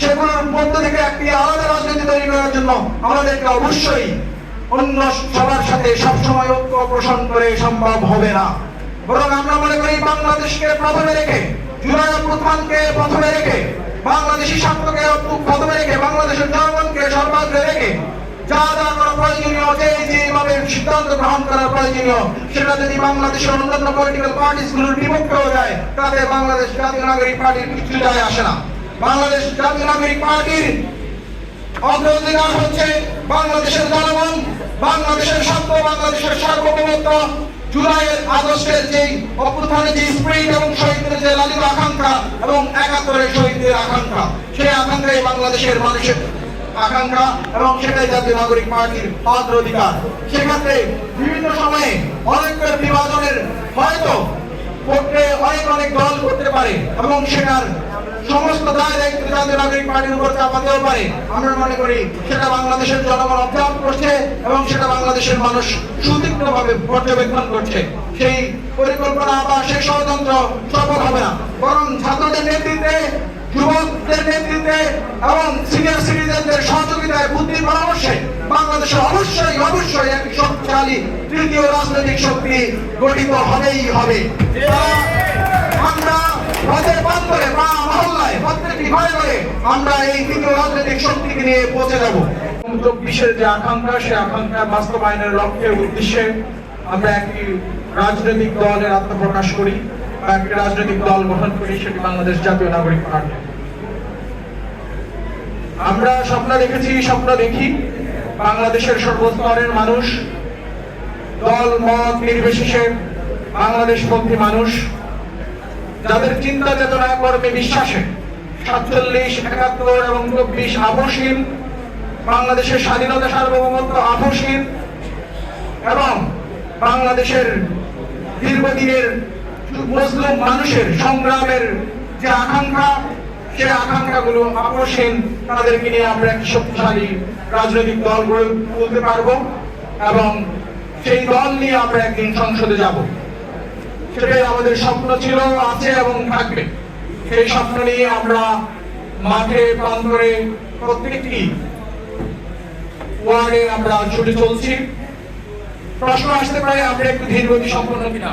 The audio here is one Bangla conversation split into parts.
সেগুলোর মধ্য থেকে একটি আলাদা রাজনীতি তৈরি করার জন্য আমাদেরকে অবশ্যই অন্য সবার সাথে সবসময় ঐক্য পোষণ করে সম্ভব হবে না। বরং আমরা মনে করি বাংলাদেশকে প্রথমে রেখে জুলাই অভ্যুত্থানকে প্রথমে রেখে বাংলাদেশি স্বার্থকে প্রথমে রেখে বাংলাদেশের জনগণকে সর্বাগ্রে রেখে যা যা করা প্রয়োজনীয়, যে যেভাবে সিদ্ধান্ত গ্রহণ করা প্রয়োজনীয়, সেটা যদি বাংলাদেশের অন্যান্য পলিটিক্যাল পার্টিসগুলোর বিপক্ষে হয়ে যায়, তাতে বাংলাদেশ জাতীয় নাগরিক পার্টির কিছু যায় আসে না। বাংলাদেশ জাতীয় নাগরিক পার্টির অগ্রাধিকার হচ্ছে বাংলাদেশের জনগণ, বাংলাদেশের স্বার্থ, বাংলাদেশের সার্বভৌমত্ব জুলাইয়ের আগস্টের যে অভ্যুত্থানের যে স্প্রিট এবং শহীদদের যে লালিত আকাঙ্ক্ষা এবং একাত্তরের শহীদদের আকাঙ্ক্ষা, সেই আকাঙ্ক্ষাই বাংলাদেশের মানুষের আকাঙ্ক্ষা এবং সেটাই জাতীয় নাগরিক পার্টির অগ্রাধিকার। সেক্ষেত্রে বিভিন্ন সময়ে অনেকের বিভাজনের হয়তো করতে, অনেক অনেক দল করতে পারে এবং সেটার সমস্ত দায় দায়িত্ব জাতীয় নাগরিক পার্টির উপর চাপাতেও পারে। আমরা মনে করি সেটা বাংলাদেশের জনগণ অবজার্ভ করছে এবং সেটা বাংলাদেশের মানুষ সুতীক্ষ্ণভাবে পর্যবেক্ষণ করছে। সেই পরিকল্পনা বা সেই ষড়যন্ত্র সফল হবে না। বরং ছাত্রদের নেতৃত্বে, যুবকদের নেতৃত্বে এবং সিনিয়র সিটিজেনদের সহযোগিতায় বুদ্ধি পরামর্শে বাংলাদেশে অবশ্যই অবশ্যই একটি শক্তিশালী তৃতীয় রাজনৈতিক শক্তি গঠিত হবেই হবে। আমরা এই তৃতীয় রাজনৈতিক শক্তিকে নিয়ে পৌঁছে যাব। চব্বিশের যে আকাঙ্ক্ষা, সে আকাঙ্ক্ষা বাস্তবায়নের লক্ষ্যে, উদ্দেশ্যে আমরা একটি রাজনৈতিক দলের আত্মপ্রকাশ করি বা একটি রাজনৈতিক দল গঠন করি, সেটি বাংলাদেশ জাতীয় নাগরিক পার্টি। আমরা স্বপ্ন দেখেছি, স্বপ্ন দেখি বাংলাদেশের সর্বস্তরের মানুষ, দল, মত নির্বিশেষে বাংলাদেশপন্থী মানুষ, যাদের চিন্তা চেতনা কর্মে বিশ্বাসে সাতচল্লিশ, একাত্তর এবং চব্বিশ আপসীন বাংলাদেশের স্বাধীনতা সার্বভৌমত্ব আপসীন এবং বাংলাদেশের দীর্ঘদিনের মুসলিম মানুষের সংগ্রামের যে আকাঙ্ক্ষা, সে আকাঙ্ক্ষাগুলো আপসীন তাদেরকে নিয়ে আমরা একটি শক্তিশালী রাজনৈতিক দল গড়ে তুলতে পারব এবং সেই দল নিয়ে আমরা একদিন সংসদে যাব। সেটাই আমাদের স্বপ্ন ছিল, আছে এবং থাকবে। সেই স্বপ্ন নিয়ে আমরা মাঠে প্রান্তরে প্রত্যেকটি ওয়ার্ডে আমরা ছুটে চলছি। প্রশ্ন আসতে পারে আমরা একটু ধীরগতি সম্পন্ন কিনা?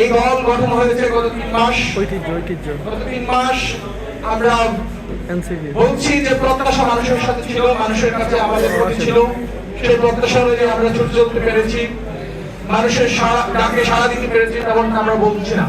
এই দল গঠন হয়েছে গত তিন মাস। গত তিন মাস আমরা বলছি যে প্রত্যাশা মানুষের সাথে ছিল মানুষের কাছে আমাদের প্রতি ছিল। সেই প্রত্যাশা অনুযায়ী আমরা ছুটে চলতে পেরেছি। মানুষের সারা ডাকে সাড়া দিতে পেরেছি তেমনটা আমরা বলছি না।